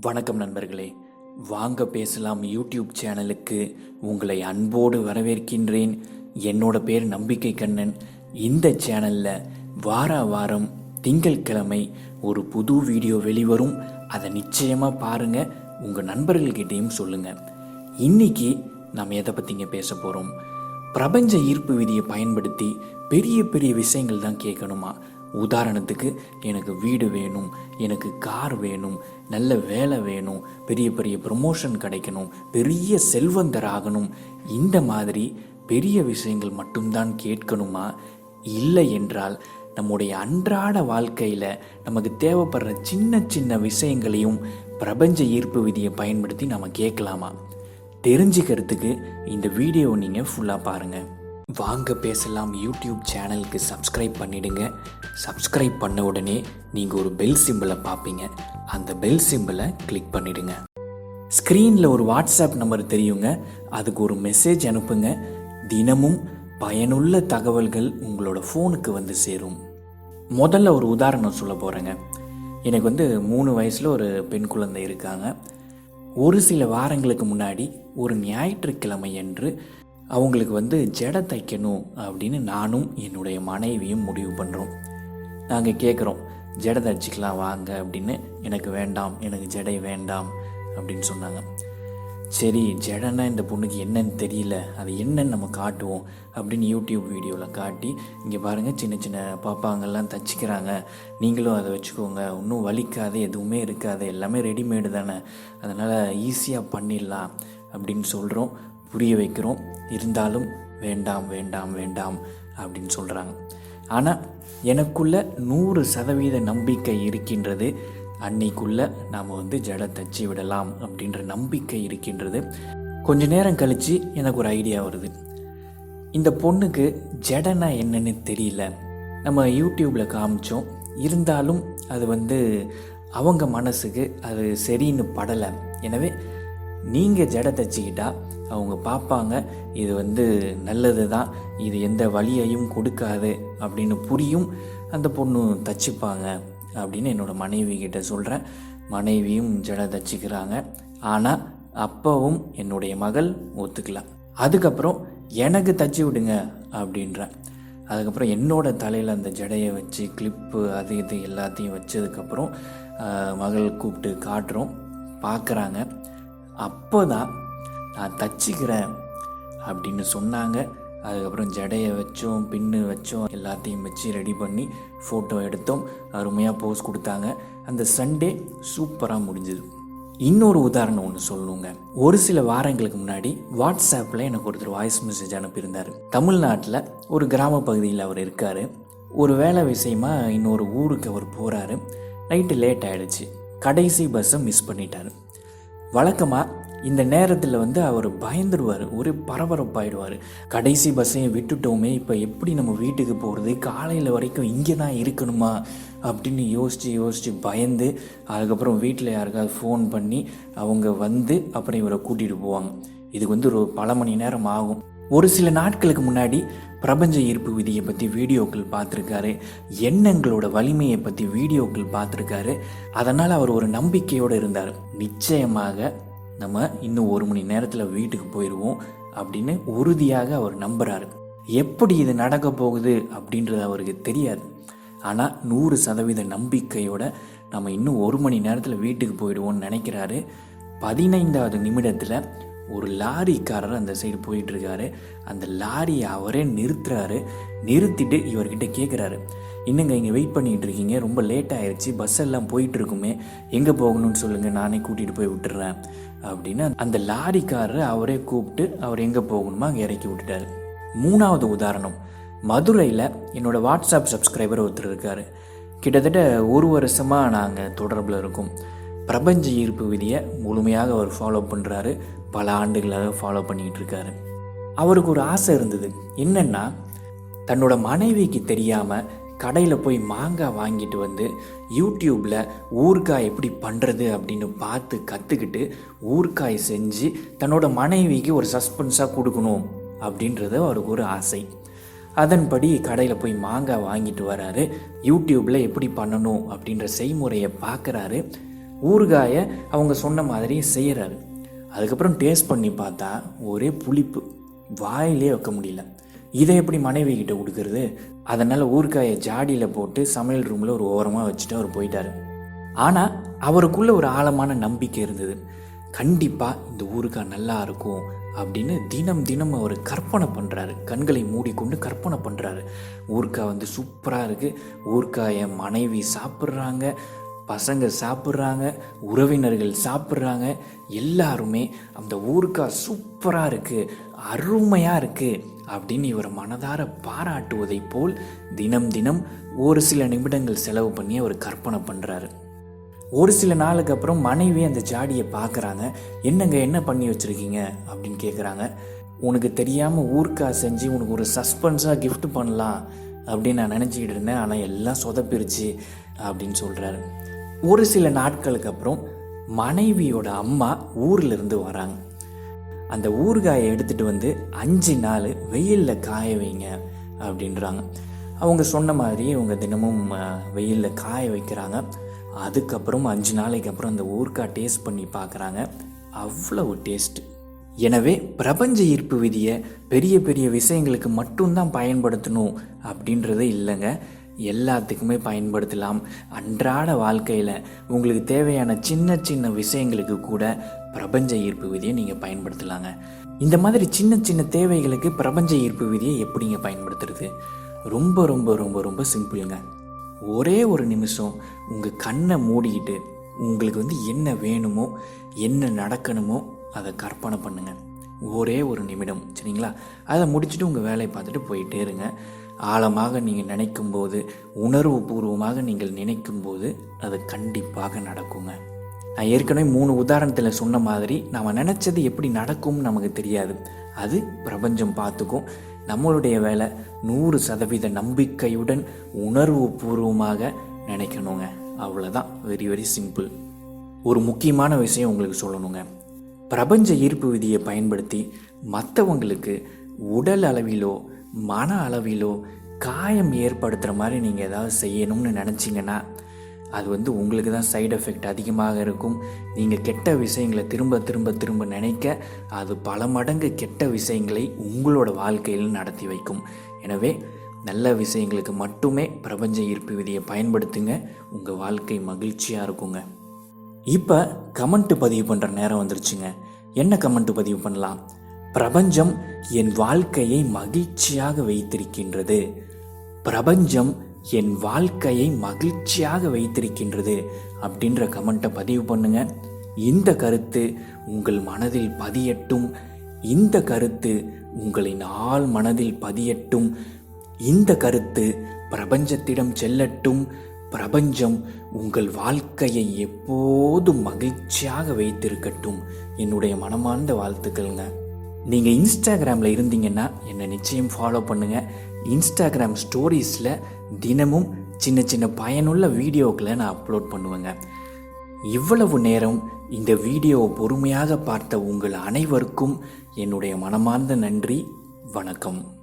வணக்கம் நண்பர்களே. வாங்க பேசலாம் யூடியூப் சேனலுக்கு. உங்களை அன்போடு வரவேற்கின்றேன். என்னோட பேர் நம்பிக்கை கண்ணன். இந்த சேனலில் வார வாரம் திங்கட்கிழமை ஒரு புது வீடியோ வெளிவரும். அதை நிச்சயமாக பாருங்கள் உங்கள் நண்பர்கள்கிட்டையும் சொல்லுங்கள் இன்னைக்கு நம்ம எதை பற்றிங்க பேச போகிறோம் பிரபஞ்ச ஈர்ப்பு விதியை பயன்படுத்தி பெரிய பெரிய விஷயங்கள் தான் கேட்கணுமா? உதாரணத்துக்கு எனக்கு வீடு வேணும் எனக்கு கார் வேணும் நல்ல வேலை வேணும் பெரிய பெரிய ப்ரொமோஷன் கிடைக்கணும் பெரிய செல்வந்தர் ஆகணும் இந்த மாதிரி பெரிய விஷயங்கள் மட்டும்தான் கேட்கணுமா? இல்லை என்றால் நம்முடைய அன்றாட வாழ்க்கையில் நமக்கு தேவைப்படுற சின்ன சின்ன விஷயங்களையும் பிரபஞ்ச ஈர்ப்பு விதியை பயன்படுத்தி நம்ம கேட்கலாமா? தெரிஞ்சுக்கிறதுக்கு இந்த வீடியோ நீங்கள் ஃபுல்லாக பாருங்கள் வாங்க பேசலாம் யூடியூப் சேனலுக்கு சப்ஸ்கிரைப் பண்ணிடுங்க. சப்ஸ்கிரைப் பண்ண உடனே நீங்கள் ஒரு பெல் சிம்பிளை பார்ப்பீங்க. அந்த பெல் சிம்பிளை கிளிக் பண்ணிடுங்க. ஸ்க்ரீனில் ஒரு வாட்ஸ்அப் நம்பர் தெரியுங்க. அதுக்கு ஒரு மெசேஜ் அனுப்புங்க. தினமும் பயனுள்ள தகவல்கள் உங்களோட ஃபோனுக்கு வந்து சேரும். முதல்ல ஒரு உதாரணம் சொல்ல போகிறேங்க எனக்கு வந்து மூணு வயசில் ஒரு பெண் குழந்தை இருக்காங்க. ஒரு சில வாரங்களுக்கு முன்னாடி ஒரு ஞாயிற்றுக்கிழமை என்று அவங்களுக்கு வந்து ஜடை தைக்கணும் அப்படின்னு நானும் என்னுடைய மனைவியும் முடிவு பண்ணுறோம் நாங்கள் கேட்குறோம் ஜடை தைச்சிக்கலாம் வாங்க அப்படின்னு. எனக்கு வேண்டாம் எனக்கு ஜடை வேண்டாம் அப்படின்னு சொன்னாங்க. சரி ஜடைன்னா இந்த பொண்ணுக்கு என்னன்னு தெரியல அது என்னன்னு நம்ம காட்டுவோம் அப்படின்னு யூடியூப் வீடியோவில் காட்டி இங்கே பாருங்கள் சின்ன சின்ன பாப்பாங்கெல்லாம் தச்சுக்கிறாங்க. நீங்களும் அதை வச்சுக்கோங்க ஒன்றும் வலிக்காது எதுவுமே இருக்காது எல்லாமே ரெடிமேடு தானே. அதனால் ஈஸியாக பண்ணிடலாம் அப்படின்னு சொல்கிறோம் புரிய வைக்கிறோம். இருந்தாலும் வேண்டாம் வேண்டாம் வேண்டாம் அப்படின்னு சொல்கிறாங்க ஆனால் எனக்குள்ள நூறு சதவீத நம்பிக்கை இருக்கின்றது அன்னைக்குள்ள நாம் வந்து ஜடை தச்சு விடலாம் அப்படின்ற நம்பிக்கை இருக்கின்றது. கொஞ்ச நேரம் கழித்து எனக்கு ஒரு ஐடியா வருது. இந்த பொண்ணுக்கு ஜடனா என்னன்னு தெரியல. நம்ம யூடியூப்பில் காமிச்சோம். இருந்தாலும் அது வந்து அவங்க மனசுக்கு அது சரின்னு படலை. எனவே நீங்கள் ஜடை தச்சுக்கிட்டா அவங்க பார்ப்பாங்க இது வந்து நல்லது தான் இது எந்த வழியையும் கொடுக்காது அப்படின்னு புரியும். அந்த பொண்ணு தச்சுப்பாங்க அப்படின்னு என்னோடய மனைவி கிட்ட சொல்கிறேன் மனைவியும் ஜடை தச்சுக்கிறாங்க. ஆனால் அப்பவும் என்னுடைய மகள் ஒத்துக்கல. அதுக்கப்புறம் எனக்கு தச்சு விடுங்க அப்படின்றேன். அதுக்கப்புறம் என்னோடய தலையில் அந்த ஜடையை வச்சு கிளிப்பு அது இது எல்லாத்தையும் வச்சதுக்கப்புறம் மகள் கூப்பிட்டு காட்டுறோம். பார்க்குறாங்க. அப்போ தான் நான் தச்சுக்கிறேன் அப்படின்னு சொன்னாங்க. அதுக்கப்புறம் ஜடையை வச்சோம் பின்னு வச்சோம் எல்லாத்தையும் வச்சு ரெடி பண்ணி ஃபோட்டோ எடுத்தோம். அருமையாக போஸ் கொடுத்தாங்க. அந்த சண்டே சூப்பராக முடிஞ்சுது. இன்னொரு உதாரணம் ஒன்று சொல்லணுங்க. ஒரு சில வாரங்களுக்கு முன்னாடி வாட்ஸ்அப்பில் எனக்கு ஒருத்தர் வாய்ஸ் மெசேஜ் அனுப்பியிருந்தார். தமிழ்நாட்டில் ஒரு கிராம பகுதியில் அவர் இருக்கார். ஒரு வேலை விஷயமா இன்னொரு ஊருக்கு அவர் போகிறாரு நைட்டு லேட் ஆகிடுச்சு கடைசி பஸ்ஸை மிஸ் பண்ணிட்டார். வழக்கமாக இந்த நேரத்தில் வந்து அவர் பயந்துடுவார் ஒரு பரபரப்பாயிடுவார். கடைசி பஸ்ஸையும் விட்டுட்டோமே இப்போ எப்படி நம்ம வீட்டுக்கு போகிறது காலையில் வரைக்கும் இங்கே தான் இருக்கணுமா? அப்படின்னு யோசித்து யோசித்து பயந்து அதுக்கப்புறம் வீட்டில் யாருக்காவது ஃபோன் பண்ணி அவங்க வந்து அப்புறம் இவரை கூட்டிகிட்டு போவாங்க. இதுக்கு வந்து ஒரு பல மணி நேரம் ஆகும். ஒரு சில நாட்களுக்கு முன்னாடி பிரபஞ்ச ஈர்ப்பு விதியை பற்றி வீடியோக்கள் பார்த்துருக்காரு. எண்ணங்களோட வலிமையை பற்றி வீடியோக்கள் பார்த்துருக்காரு. அதனால் அவர் ஒரு நம்பிக்கையோடு இருந்தார். நிச்சயமாக நம்ம இன்னும் ஒரு மணி நேரத்தில் வீட்டுக்கு போயிடுவோம் அப்படின்னு உறுதியாக அவர் நம்புகிறாரு எப்படி இது நடக்க போகுது அப்படின்றது அவருக்கு தெரியாது. ஆனால் நூறு சதவீத நம்பிக்கையோட நம்ம இன்னும் ஒரு மணி நேரத்தில் வீட்டுக்கு போயிடுவோம்னு நினைக்கிறாரு. பதினைந்தாவது நிமிடத்தில் ஒரு லாரிக்காரர் அந்த சைடு போயிட்டுருக்காரு. அந்த லாரியை அவரே நிறுத்துறாரு. நிறுத்திட்டு இவர்கிட்ட கேட்குறாரு என்னங்க இங்கே வெயிட் பண்ணிகிட்டு இருக்கீங்க ரொம்ப லேட் ஆயிடுச்சு பஸ் எல்லாம் போயிட்டு இருக்குமே எங்கே போகணும்னு சொல்லுங்கள் நானே கூட்டிகிட்டு போய் விட்டுறேன். அப்படின்னு அந்த லாரிக்காரர் அவரே கூப்பிட்டு அவர் எங்கே போகணுமோ அங்கே இறக்கி விட்டுட்டாரு. மூணாவது உதாரணம். மதுரையில் என்னோடய வாட்ஸ்அப் சப்ஸ்கிரைபர் ஒருத்தர் இருக்கார். கிட்டத்தட்ட ஒரு வருஷமாக நாங்கள் தொடர்பில் இருக்கோம். பிரபஞ்ச ஈர்ப்பு விதியை முழுமையாக அவர் ஃபாலோ பண்ணுறாரு பல ஆண்டுகளாக ஃபாலோ பண்ணிக்கிட்டு இருக்காரு அவருக்கு ஒரு ஆசை இருந்தது. என்னென்னா தன்னோட மனைவிக்கு தெரியாமல் கடையில் போய் மாங்காய் வாங்கிட்டு வந்து யூடியூப்பில் ஊறுகாய் எப்படி பண்ணுறது அப்படின்னு பார்த்து கற்றுக்கிட்டு ஊறுகாய் செஞ்சு தன்னோட மனைவிக்கு ஒரு சஸ்பென்ஸாக கொடுக்கணும் அப்படின்றது அவருக்கு ஒரு ஆசை. அதன்படி கடையில் போய் மாங்காய் வாங்கிட்டு வராரு. யூடியூப்பில் எப்படி பண்ணணும் அப்படின்ற செய்முறையை பார்க்குறாரு. ஊறுகாயை அவங்க சொன்ன மாதிரி செய்கிறாரு அதுக்கப்புறம் டேஸ்ட் பண்ணி பார்த்தா ஒரே புளிப்பு. வாயிலே வைக்க முடியல. இதை எப்படி மனைவி கிட்ட கொடுக்கறது? அதனால் ஊறுகாயை ஜாடியில் போட்டு சமையல் ரூமில் ஒரு ஓரமாக வச்சுட்டு அவர் போயிட்டாரு. ஆனால் அவருக்குள்ள ஒரு ஆழமான நம்பிக்கை இருந்தது. கண்டிப்பாக இந்த ஊறுகாய் நல்லா இருக்கும் அப்படின்னு தினம் தினம் அவர் கற்பனை பண்ணுறாரு கண்களை மூடிக்கொண்டு கற்பனை பண்ணுறாரு ஊறுகாய் வந்து சூப்பராக இருக்குது ஊறுகாயை மனைவி சாப்பிட்றாங்க. பசங்க சாப்பிட்றாங்க உறவினர்கள் சாப்பிட்றாங்க எல்லாருமே அந்த ஊறுகாய் சூப்பராக இருக்குது அருமையாக இருக்குது அப்படின்னு இவர் மனதார பாராட்டுவதைப் போல் தினம் தினம் ஒரு சில நிமிடங்கள் செலவு பண்ணி அவர் கற்பனை பண்ணுறாரு ஒரு சில நாளுக்கு அப்புறம் மனைவி அந்த ஜாடியை பார்க்குறாங்க என்னங்க என்ன பண்ணி வச்சுருக்கீங்க? அப்படின்னு கேட்குறாங்க உனக்கு தெரியாமல் ஊர்க்கா செஞ்சு உனக்கு ஒரு சஸ்பென்ஸாக கிஃப்ட் பண்ணலாம் அப்படின்னு நான் நினச்சிக்கிட்டு இருந்தேன். ஆனால் எல்லாம் சொதப்பிருச்சு அப்படின்னு சொல்கிறாரு ஒரு சில நாட்களுக்கு அப்புறம் மனைவியோட அம்மா ஊர்லேருந்து வராங்க. அந்த ஊறுகாயை எடுத்துகிட்டு வந்து அஞ்சு நாள் வெயிலில் காய வைங்க அப்படின்றாங்க. அவங்க சொன்ன மாதிரி இவங்க தினமும் வெயிலில் காய வைக்கிறாங்க. அதுக்கப்புறம் அஞ்சு நாளைக்கு அப்புறம் அந்த ஊறுகாய் டேஸ்ட் பண்ணி பார்க்குறாங்க அவ்வளவு டேஸ்ட். எனவே பிரபஞ்ச ஈர்ப்பு விதியை பெரிய பெரிய விஷயங்களுக்கு மட்டும்தான் பயன்படுத்தணும் அப்படின்றது இல்லைங்க. எல்லாத்துக்குமே பயன்படுத்தலாம். அன்றாட வாழ்க்கையில் உங்களுக்கு தேவையான சின்ன சின்ன விஷயங்களுக்கு கூட பிரபஞ்ச ஈர்ப்பு விதியை நீங்கள் பயன்படுத்தலாங்க. இந்த மாதிரி சின்ன சின்ன தேவைகளுக்கு பிரபஞ்ச ஈர்ப்பு விதியை எப்படிங்க பயன்படுத்துறது? ரொம்ப ரொம்ப ரொம்ப ரொம்ப சிம்பிளுங்க. ஒரே ஒரு நிமிஷம் உங்கள் கண்ணை மூடிக்கிட்டு உங்களுக்கு வந்து என்ன வேணுமோ என்ன நடக்கணுமோ அதை கற்பனை பண்ணுங்கள் ஒரே ஒரு நிமிடம் சரிங்களா? அதை முடிச்சுட்டு உங்கள் வேலையை பார்த்துட்டு போயிட்டே இருங்க. ஆழமாக நீங்கள் நினைக்கும் போது உணர்வு பூர்வமாக நீங்கள் நினைக்கும் போது அது கண்டிப்பாக நடக்குங்க. நான் ஏற்கனவே மூணு உதாரணத்தில் சொன்ன மாதிரி நாம் நினச்சது எப்படி நடக்கும்னு நமக்கு தெரியாது. அது பிரபஞ்சம் பார்த்துக்கும். நம்மளுடைய வேலை நூறு சதவீத நம்பிக்கையுடன் உணர்வு பூர்வமாக நினைக்கணுங்க. அவ்வளோதான் வெரி வெரி சிம்பிள் ஒரு முக்கியமான விஷயம் உங்களுக்கு சொல்லணுங்க. பிரபஞ்ச ஈர்ப்பு விதியை பயன்படுத்தி மற்றவங்களுக்கு உடல் அளவிலோ மன அளவிலோ காயம் ஏற்படுத்துகிற மாதிரி நீங்கள் ஏதாவது செய்யணும்னு நினச்சிங்கன்னா அது வந்து உங்களுக்கு தான் சைடு எஃபெக்ட் அதிகமாக இருக்கும். நீங்கள் கெட்ட விஷயங்களை திரும்ப திரும்ப திரும்ப நினைக்க அது பல மடங்கு கெட்ட விஷயங்களை உங்களோட வாழ்க்கையில் நடத்தி வைக்கும். எனவே நல்ல விஷயங்களுக்கு மட்டுமே பிரபஞ்ச ஈர்ப்பு விதியை பயன்படுத்துங்க. உங்கள் வாழ்க்கை மகிழ்ச்சியாக இருக்குங்க. இப்போ கமெண்ட் பதிவு பண்ணுற நேரம் வந்துருச்சுங்க. என்ன கமெண்ட் பதிவு பண்ணலாம்? பிரபஞ்சம் என் வாழ்க்கையை மகிழ்ச்சியாக வைத்திருக்கின்றது. பிரபஞ்சம் என் வாழ்க்கையை மகிழ்ச்சியாக வைத்திருக்கின்றது அப்படின்ற கமெண்ட்டை பதிவு பண்ணுங்க. இந்த கருத்து உங்கள் மனதில் பதியட்டும். இந்த கருத்து உங்களின் ஆள் மனதில் பதியட்டும். இந்த கருத்து பிரபஞ்சத்திடம் செல்லட்டும். பிரபஞ்சம் உங்கள் வாழ்க்கையை எப்போதும் மகிழ்ச்சியாக வைத்திருக்கட்டும். என்னுடைய மனமார்ந்த வாழ்த்துக்கள்ங்க. நீங்கள் இன்ஸ்டாகிராமில் இருந்தீங்கன்னா என்னை நிச்சயம் ஃபாலோ பண்ணுங்கள் இன்ஸ்டாகிராம் ஸ்டோரீஸில் தினமும் சின்ன சின்ன பயனுள்ள வீடியோக்களை நான் அப்லோட் பண்ணுவேங்க. இவ்வளவு நேரம் இந்த வீடியோவை பொறுமையாக பார்த்த உங்கள் அனைவருக்கும் என்னுடைய மனமார்ந்த நன்றி. வணக்கம்.